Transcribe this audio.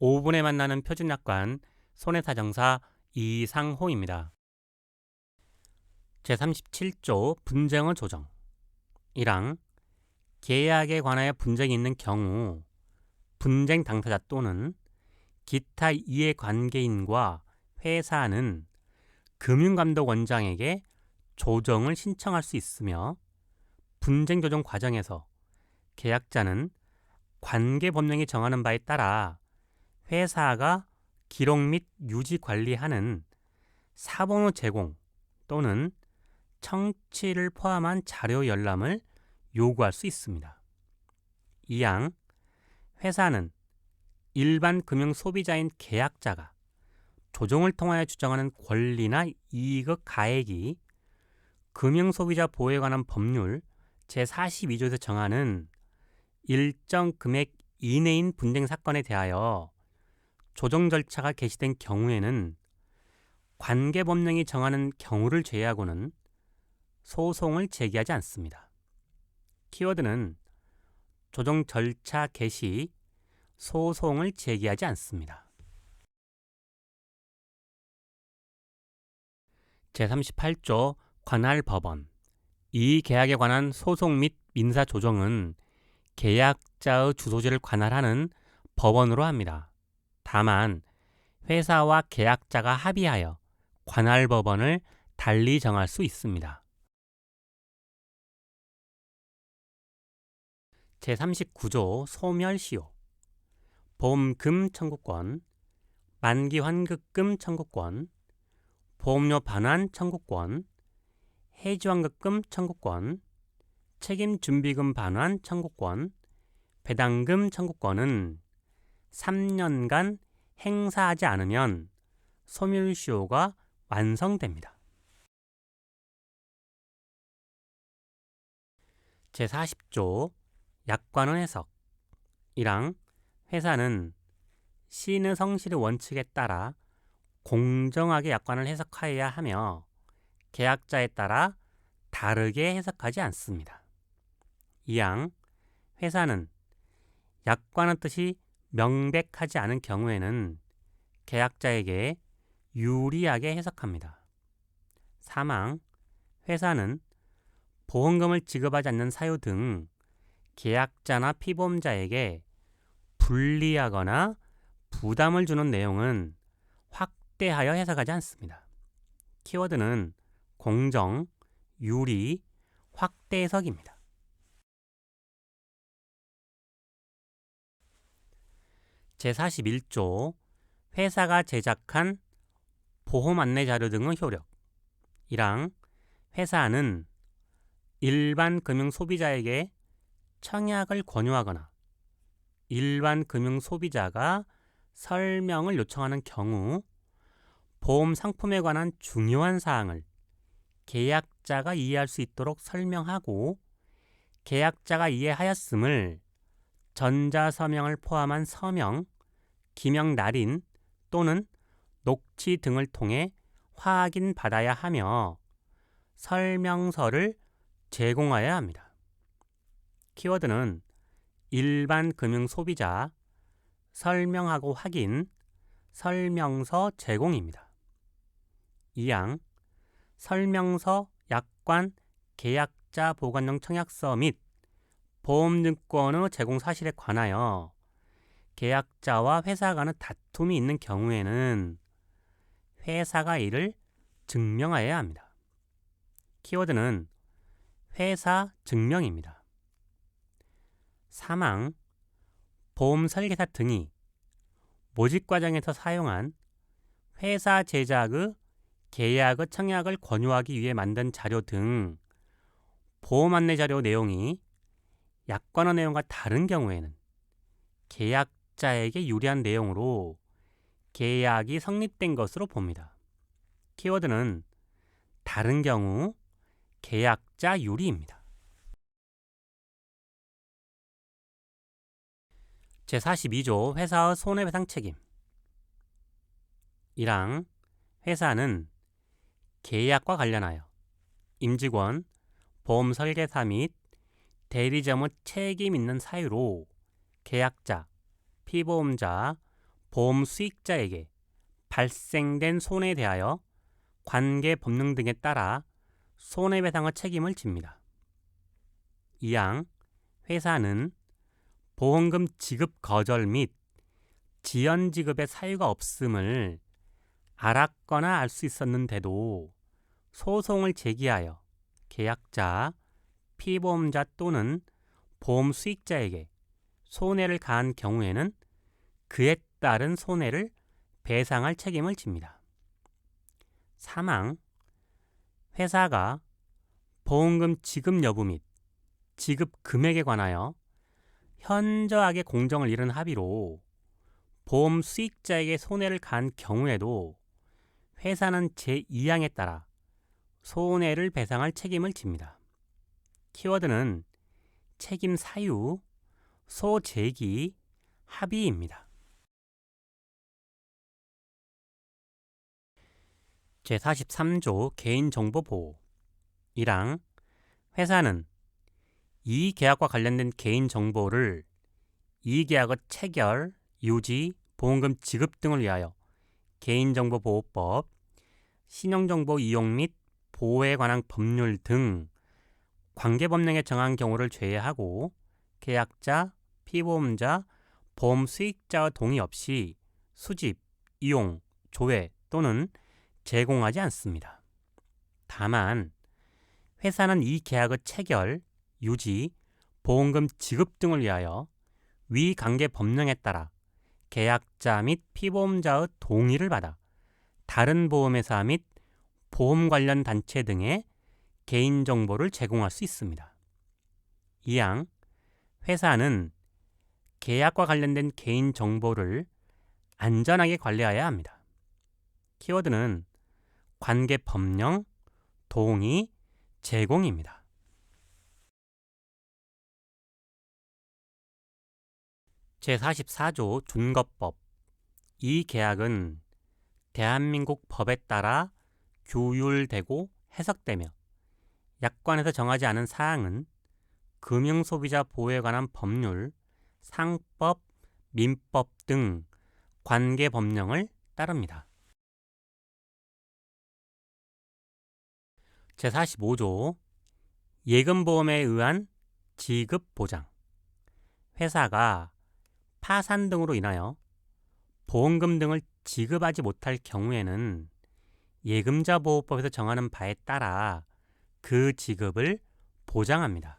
5분에 만나는 표준약관 손해사정사 이상호입니다. 제37조 분쟁의 조정 1항 계약에 관하여 분쟁이 있는 경우 분쟁 당사자 또는 기타 이해관계인과 회사는 금융감독원장에게 조정을 신청할 수 있으며 분쟁 조정 과정에서 계약자는 관계 법령이 정하는 바에 따라 회사가 기록 및 유지 관리하는 사본의 제공 또는 청취를 포함한 자료 열람을 요구할 수 있습니다. 2항 회사는 일반 금융 소비자인 계약자가 조정을 통하여 주장하는 권리나 이익의 가액이 금융 소비자 보호에 관한 법률 제42조에서 정하는 일정 금액 이내인 분쟁 사건에 대하여 조정 절차가 개시된 경우에는 관계 법령이 정하는 경우를 제외하고는 소송을 제기하지 않습니다. 키워드는 조정 절차 개시, 소송을 제기하지 않습니다. 제38조 관할 법원 이 계약에 관한 소송 및 민사 조정은 계약자의 주소지를 관할하는 법원으로 합니다. 다만 회사와 계약자가 합의하여 관할 법원을 달리 정할 수 있습니다. 제39조 소멸시효 보험금 청구권 만기 환급금 청구권 보험료 반환 청구권 해지환급금 청구권 책임준비금 반환 청구권 배당금 청구권은 3년간 행사하지 않으면 소멸시효가 완성됩니다. 제40조 약관의 해석 1항 회사는 시인의 성실의 원칙에 따라 공정하게 약관을 해석하여야 하며 계약자에 따라 다르게 해석하지 않습니다. 2항 회사는 약관의 뜻이 명백하지 않은 경우에는 계약자에게 유리하게 해석합니다. 3항 회사는 보험금을 지급하지 않는 사유 등 계약자나 피보험자에게 불리하거나 부담을 주는 내용은 확대하여 해석하지 않습니다. 키워드는 공정, 유리, 확대 해석입니다. 제41조 회사가 제작한 보험 안내 자료 등의 효력. 1항 회사는 일반 금융 소비자에게 청약을 권유하거나 일반 금융 소비자가 설명을 요청하는 경우 보험 상품에 관한 중요한 사항을 계약자가 이해할 수 있도록 설명하고 계약자가 이해하였음을 전자서명을 포함한 서명, 기명 날인 또는 녹취 등을 통해 확인 받아야 하며 설명서를 제공하여야 합니다. 키워드는 일반 금융 소비자, 설명하고 확인, 설명서 제공입니다. 2항 설명서, 약관, 계약자 보관용 청약서 및 보험증권의 제공 사실에 관하여 계약자와 회사 간의 다툼이 있는 경우에는 회사가 이를 증명하여야 합니다. 키워드는 회사 증명입니다. 사망, 보험 설계사 등이 모집 과정에서 사용한 회사 제작의 계약의 청약을 권유하기 위해 만든 자료 등 보험 안내 자료 내용이 약관의 내용과 다른 경우에는 계약자에게 유리한 내용으로 계약이 성립된 것으로 봅니다. 키워드는 다른 경우 계약자 유리입니다. 제42조 회사의 손해배상 책임 1항 회사는 계약과 관련하여 임직원, 보험 설계사 및 대리점의 책임 있는 사유로 계약자, 피보험자, 보험 수익자에게 발생된 손해에 대하여 관계 법령 등에 따라 손해배상의 책임을 집니다. 이양 회사는 보험금 지급 거절 및 지연 지급의 사유가 없음을 알았거나 알 수 있었는데도 소송을 제기하여 계약자, 피보험자 또는 보험 수익자에게 손해를 가한 경우에는 그에 따른 손해를 배상할 책임을 집니다. 사망 회사가 보험금 지급 여부 및 지급 금액에 관하여 현저하게 공정을 잃은 합의로 보험 수익자에게 손해를 가한 경우에도 회사는 제2항에 따라 손해를 배상할 책임을 집니다. 키워드는 책임 사유, 소재기, 합의입니다. 제43조 개인정보보호 1항 회사는 이 계약과 관련된 개인정보를 이 계약의 체결, 유지, 보험금 지급 등을 위하여 개인정보보호법, 신용정보 이용 및 보호에 관한 법률 등 관계법령에 정한 경우를 제외하고 계약자, 피보험자, 보험 수익자의 동의 없이 수집, 이용, 조회 또는 제공하지 않습니다. 다만 회사는 이 계약의 체결, 유지, 보험금 지급 등을 위하여 위 관계 법령에 따라 계약자 및 피보험자의 동의를 받아 다른 보험회사 및 보험 관련 단체 등의 개인정보를 제공할 수 있습니다. 이양 회사는 계약과 관련된 개인정보를 안전하게 관리해야 합니다. 키워드는 관계 법령, 동의, 제공입니다. 제44조 준거법 이 계약은 대한민국 법에 따라 규율되고 해석되며 약관에서 정하지 않은 사항은 금융소비자 보호에 관한 법률, 상법, 민법 등 관계 법령을 따릅니다. 제45조 예금보험에 의한 지급 보장 회사가 파산 등으로 인하여 보험금 등을 지급하지 못할 경우에는 예금자 보호법에서 정하는 바에 따라 그 지급을 보장합니다.